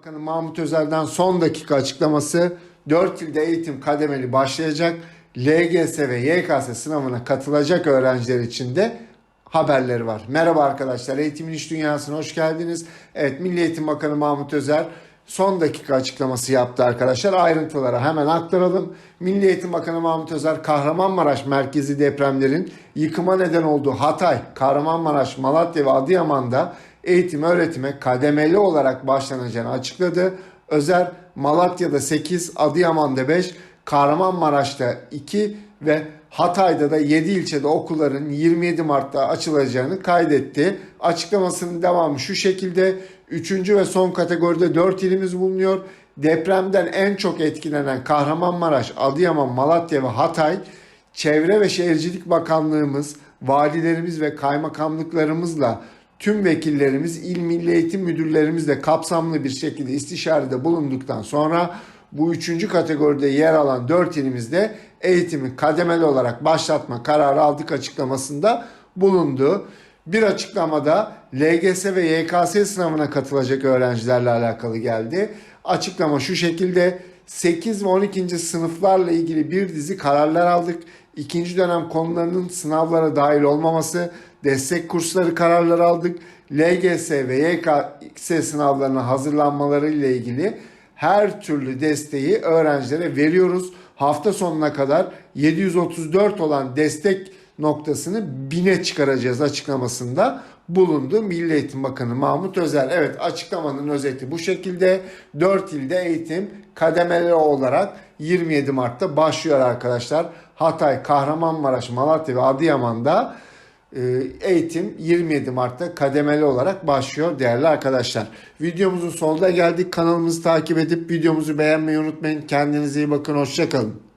Bakanı Mahmut Özer'den son dakika açıklaması 4 ilde eğitim kademeli başlayacak. LGS ve YKS sınavına katılacak öğrenciler için de haberleri var. Merhaba arkadaşlar, Eğitimin İş Dünyası'na hoş geldiniz. Evet, Milli Eğitim Bakanı Mahmut Özer son dakika açıklaması yaptı arkadaşlar. Ayrıntılara hemen aktaralım. Milli Eğitim Bakanı Mahmut Özer, Kahramanmaraş merkezi depremlerin yıkıma neden olduğu Hatay, Kahramanmaraş, Malatya ve Adıyaman'da eğitim öğretime kademeli olarak başlanacağını açıkladı. Özer Malatya'da 8, Adıyaman'da 5, Kahramanmaraş'ta 2 ve Hatay'da da 7 ilçede okulların 27 Mart'ta açılacağını kaydetti. Açıklamasının devamı şu şekilde. 3. ve son kategoride 4 ilimiz bulunuyor. Depremden en çok etkilenen Kahramanmaraş, Adıyaman, Malatya ve Hatay Çevre ve Şehircilik Bakanlığımız, valilerimiz ve kaymakamlıklarımızla tüm vekillerimiz, il milli eğitim müdürlerimizle kapsamlı bir şekilde istişarede bulunduktan sonra bu üçüncü kategoride yer alan dört ilimizde eğitimi kademeli olarak başlatma kararı aldık açıklamasında bulundu. Bir açıklamada LGS ve YKS sınavına katılacak öğrencilerle alakalı geldi. Açıklama şu şekilde 8 ve 12. sınıflarla ilgili bir dizi kararlar aldık. İkinci dönem konularının sınavlara dahil olmaması, destek kursları kararları aldık. LGS ve YKS sınavlarına hazırlanmaları ile ilgili her türlü desteği öğrencilere veriyoruz. Hafta sonuna kadar 734 olan destek noktasını bine çıkaracağız açıklamasında bulundu Milli Eğitim Bakanı Mahmut Özer. Evet açıklamanın özeti bu şekilde. 4 ilde eğitim kademeli olarak 27 Mart'ta başlıyor arkadaşlar. Hatay, Kahramanmaraş, Malatya ve Adıyaman'da eğitim 27 Mart'ta kademeli olarak başlıyor değerli arkadaşlar. Videomuzun sonuna geldik. Kanalımızı takip edip videomuzu beğenmeyi unutmayın. Kendinize iyi bakın. Hoşçakalın.